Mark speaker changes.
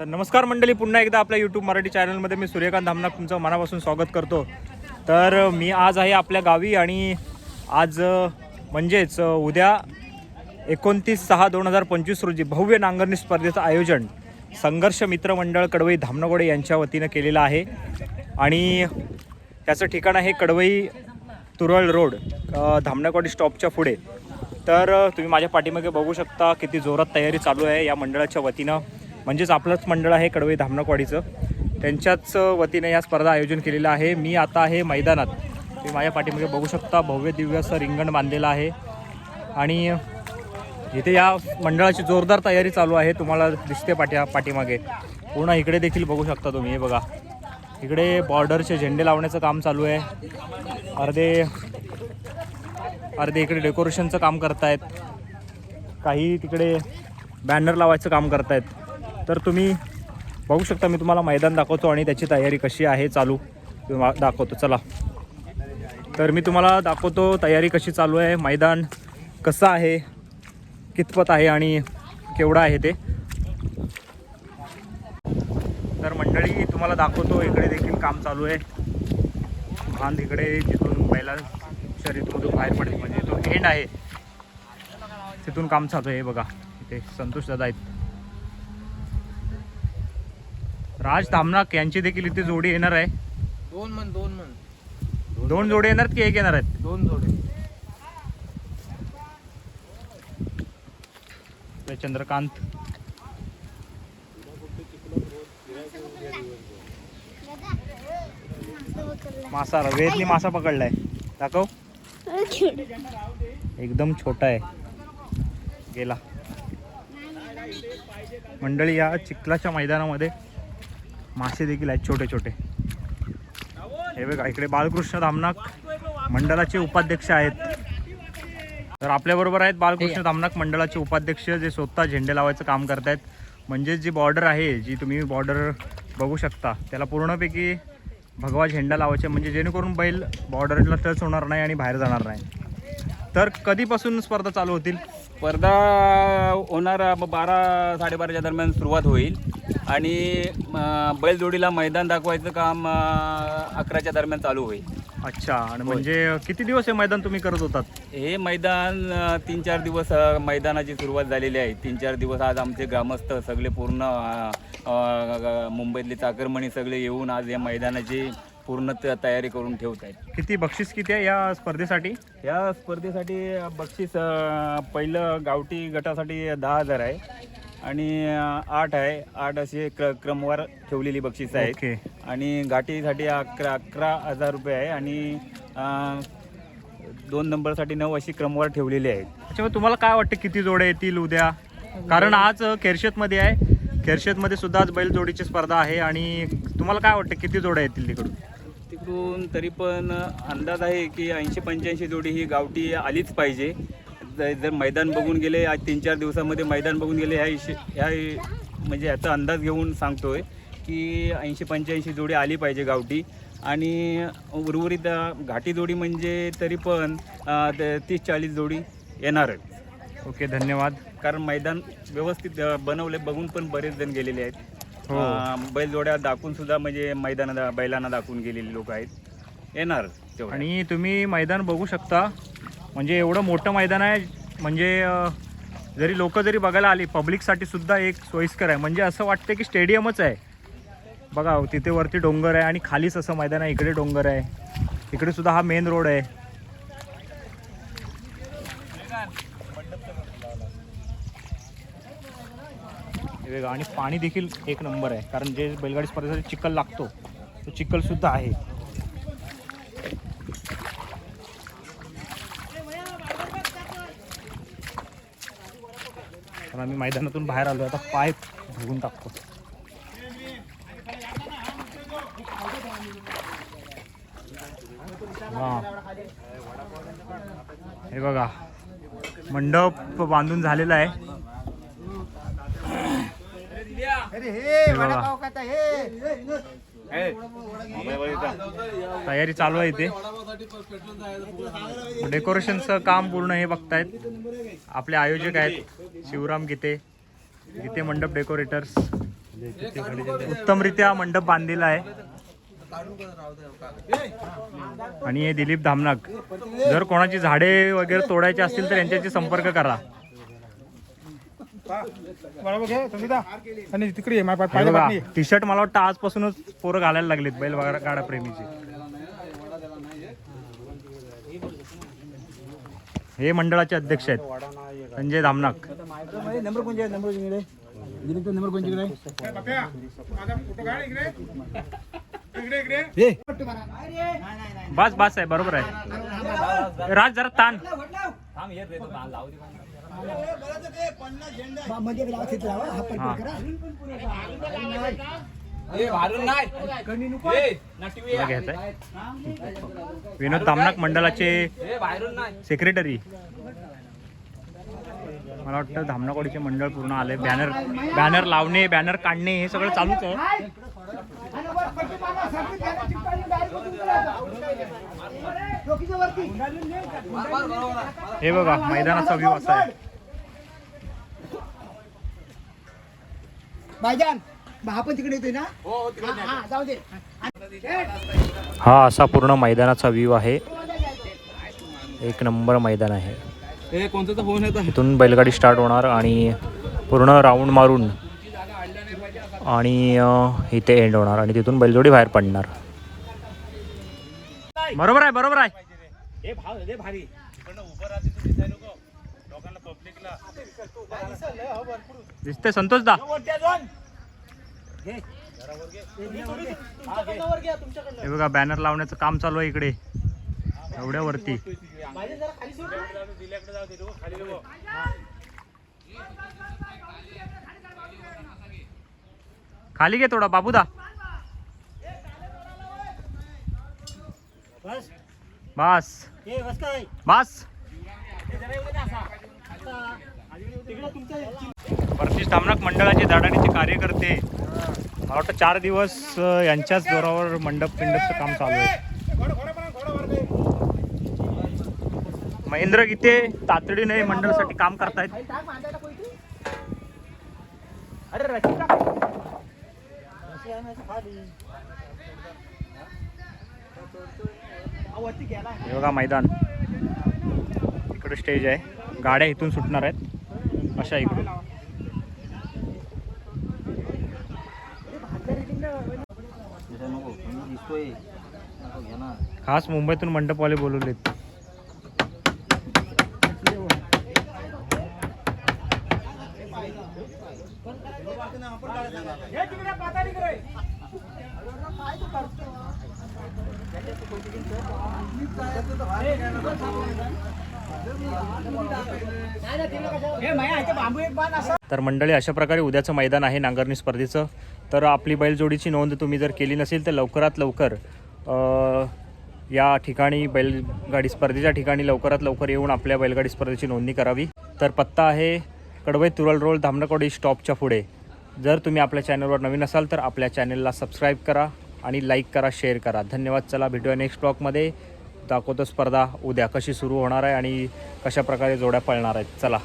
Speaker 1: तर नमस्कार मंडळी पुन्हा एकदा आपल्या यूट्यूब मराठी चॅनलमध्ये मी सूर्यकांत धामनाक तुमचं मनापासून स्वागत करतो. तर मी आज आहे आपल्या गावी आणि आज म्हणजेच उद्या एकोणतीस सहा दोन हजार पंचवीस रोजी भव्य नांगरणी स्पर्धेचं आयोजन संघर्ष मित्र मंडळ कडवई धामनगोडे यांच्या वतीनं केलेलं आहे. आणि त्याचं ठिकाण आहे कडवई तुरळ रोड धामनगोडे स्टॉपच्या पुढे. तर तुम्ही माझ्या पाठीमागे बघू शकता किती जोरात तयारी चालू आहे या मंडळाच्या वतीनं. म्हणजेच आपलंच मंडळ आहे कडवे धामणकवाडीचं. त्यांच्याच वतीने वतीनं या स्पर्धा आयोजन केलेलं आहे. मी आता आहे मैदानात. तुम्ही माझ्या पाठीमागे बघू शकता भव्य दिव्य असं रिंगण बांधलेलं आहे. आणि इथे या मंडळाची जोरदार तयारी चालू आहे. तुम्हाला दिसते पाठ्या पाठीमागे. पूर्ण इकडे देखील बघू शकता तुम्ही हे बघा. इकडे बॉर्डरचे झेंडे लावण्याचं काम चालू आहे. अर्धे अर्धे इकडे डेकोरेशनचं काम करतायत. काही तिकडे बॅनर लावायचं काम करतायत. तर तुम्ही बघू शकता मी तुम्हाला मैदान दाखवतो आणि त्याची तयारी कशी आहे चालू. दाखवतो चला. तर मी तुम्हाला दाखवतो तयारी कशी चालू आहे मैदान कसं आहे कितपत आहे आणि केवढं आहे ते. तर मंडळी तुम्हाला दाखवतो इकडे देखील काम चालू आहे. बांध इकडे जिथून बैला शरीरमधून बाहेर पडेल म्हणजे तो एंड आहे. तिथून काम चालू आहे बघा. इथे संतोष दादा आहेत. राज धामनाक यांची देखील इथे जोडी येणार आहे.
Speaker 2: दोन मन दोन मन.
Speaker 1: दोन जोडे येणार की एक येणार आहेत?
Speaker 2: दोन जोडे.
Speaker 1: चंद्रकांत. मासा वेदनी मासा पकडलाय. दाखव. एकदम छोटा आहे. गेला. मंडळी या चिखलाच्या मैदानामध्ये मासे देखील आहेत छोटे छोटे. हे बघा इकडे बालकृष्ण धामनाक मंडळाचे उपाध्यक्ष आहेत. तर आपल्याबरोबर आहेत बालकृष्ण धामनाक मंडळाचे उपाध्यक्ष जे स्वतः झेंडे लावायचं काम करतायत. म्हणजेच जी बॉर्डर आहे जी तुम्ही बॉर्डर बघू शकता त्याला पूर्णपैकी भगवा झेंडा लावायचे म्हणजे जेणेकरून बैल बॉर्डरला टच होणार नाही आणि बाहेर जाणार नाही. तर कधीपासून स्पर्धा चालू होतील?
Speaker 3: स्पर्धा होणार बारा साडेबाराच्या दरम्यान सुरुवात होईल. आणि बैलजोडीला मैदान दाखवायचं काम अकराच्या दरम्यान चालू होईल.
Speaker 1: अच्छा आणि म्हणजे किती दिवस हे मैदान तुम्ही करत होतात?
Speaker 3: हे मैदान तीन चार दिवस अं, मैदानाची सुरुवात झालेली आहे. तीन चार दिवस आज आमचे ग्रामस्थ सगळे पूर्ण अं, अं, मुंबईतले चाकरमणी सगळे येऊन आज या मैदानाची पूर्ण त- तयारी करून ठेवत आहेत.
Speaker 1: किती बक्षीस किती आहे या स्पर्धेसाठी?
Speaker 3: या स्पर्धेसाठी बक्षीस अं, पहिलं गावठी गटासाठी दहा हजार आहे आणि अं, आठ आहे. आठ असे क क्रमवार ठेवलेली बक्षीस आहेत.
Speaker 1: ओके.
Speaker 3: आणि घाटीसाठी अकरा अकरा हजार रुपये आहे आणि अं, दोन नंबरसाठी नऊ अशी क्रमवार ठेवलेली आहेत.
Speaker 1: त्याच्यामुळे तुम्हाला काय वाटतं किती जोड्या येतील उद्या? कारण आज खेरशेतमध्ये आहे. खेरशेतमध्ये सुद्धा आज बैलजोडीची स्पर्धा आहे आणि तुम्हाला काय वाटतं किती जोड्या येतील तिकडून?
Speaker 3: तिकडून तरी पण अंदाज आहे की ऐंशी पंच्याऐंशी जोडी ही गावठी आलीच पाहिजे. जर मैदान बघून गेले आज तीन चार दिवसामध्ये मैदान बघून गेले ह्या हिशे ह्या म्हणजे याचा अंदाज घेऊन सांगतोय की ऐंशी पंच्याऐंशी जोडी आली पाहिजे गावठी. आणि उर्वरित घाटी जोडी म्हणजे तरी पण तीस चाळीस जोडी येणारच
Speaker 1: ओके धन्यवाद.
Speaker 3: कारण मैदान व्यवस्थित बनवले बघून पण बरेच जण गेलेले आहेत. अं, बैलजोड्या दाखवून सुद्धा म्हणजे मैदानात बैलांना दाखवून गेलेले लोक आहेत. येणार
Speaker 1: आणि तुम्ही मैदान बघू शकता. म्हणजे एवढं मोठं मैदान आहे म्हणजे अं, जरी लोक जरी बघायला आली पब्लिकसाठी सुद्धा एक सोयीस्कर आहे. म्हणजे असं वाटतं की स्टेडियमच आहे. बघा तिथे वरती डोंगर आहे आणि खालीच असं मैदान आहे इकडे डोंगर आहे. इकडे सुद्धा हा मेन रोड आहे. वेगळं. आणि पाणी देखील एक नंबर आहे. कारण जे बैलगाडी स्पर्धेसाठी चिखल लागतो तो चिखलसुद्धा आहे. तर आम्ही मैदानातून बाहेर आलो आता पाय धुवून टाकतो. हां हे बघा मंडप बांधून झालेला आहे. हे तयारी चालू आहे इथे. डेकोरेशनचं काम पूर्ण हे बघतायत. आपले आयोजक आहेत शिवराम गीते गीते मंडप डेकोरेटर्स उत्तमरित्या मंडप बांधलेला आहे. आणि हे दिलीप धामनाक जर कोणाची झाडे वगैरे तोडायची असतील तर यांच्याशी संपर्क करा.
Speaker 4: बरोबर घे संगीता. आणि तिकडे ये, माझ्या पाहिजे बातमी
Speaker 1: टी शर्ट मला वाटतं आजपासूनच पोरं घालायला लागलेत बैल गाडा प्रेमीचे. हे मंडळाचे अध्यक्ष आहेत. संजय धामनाक.
Speaker 4: नंबर आहे नंबर माझा फोटो काढ इकडे इकडे इकडे
Speaker 1: बस बस आहे बरोबर आहे. राज जरा ताण. हा. तुला घ्यायचंय विनोद धामनाक मंडळाचे सेक्रेटरी मला वाटतं धामनाकोडीचे मंडळ पूर्ण आले. बॅनर बॅनर लावणे बॅनर काढणे हे सगळं चालूच आहे. हे बघा मैदानाचा व्ह्यू असा आहे.
Speaker 4: भाईजान हा पण तिकडे येतोय ना? हा, हा, जाऊ दे.
Speaker 1: हा असा पूर्ण मैदानाचा व्ह्यू आहे. एक नंबर मैदान आहे.
Speaker 2: कोणता फोन येतो
Speaker 1: इथून बैलगाडी स्टार्ट होणार आणि पूर्ण राऊंड मारून आणि अं, इथे एंड होणार आणि तिथून बैलजोडी बाहेर पडणार. बरोबर आहे बरोबर आहे. दिसते संतोष दा. हे बघा बॅनर लावण्याचं काम चालू आहे इकडे. एवढ्या वरती खाली घे थोडा बाबूदा बस. बस. परतीश धामनाक मंडळाचे दाडाणीचे कार्यकर्ते. मला वाटतं चार दिवस यांच्याच जोरावर मंडप पिंडपचं काम चालू आहे. महेंद्र गीते तातडीने मंडळासाठी काम करतायत. हे बघा मैदान. इकडे स्टेज आहे. गाड्या इथून सुटणार आहेत. अशा इकडून खास मुंबईतून मंडपवाले बोलवलेत. तर मंडळी अशा प्रकारे उद्याचं मैदान आहे नांगरणी स्पर्धेचं. तर आपली बैलजोडीची नोंद तुम्ही जर केली नसेल तर लवकरात लवकर या ठिकाणी बैलगाडी स्पर्धेच्या ठिकाणी लवकरात लवकर येऊन आपल्या बैलगाडी स्पर्धेची नोंदणी करावी. तर पत्ता आहे कडवे तुरल रोड धामणकोडी स्टॉपच्या पुढे. जर तुम्ही आपल्या चॅनलवर नवीन असाल तर आपल्या चॅनलला सबस्क्राईब करा आणि लाईक करा शेअर करा. धन्यवाद. चला भेटूया नेक्स्ट ब्लॉगमध्ये. दाखवतो स्पर्धा उद्या कशी सुरू होणार आहे आणि कशा प्रकारे जोड्या पळणार आहेत? चला.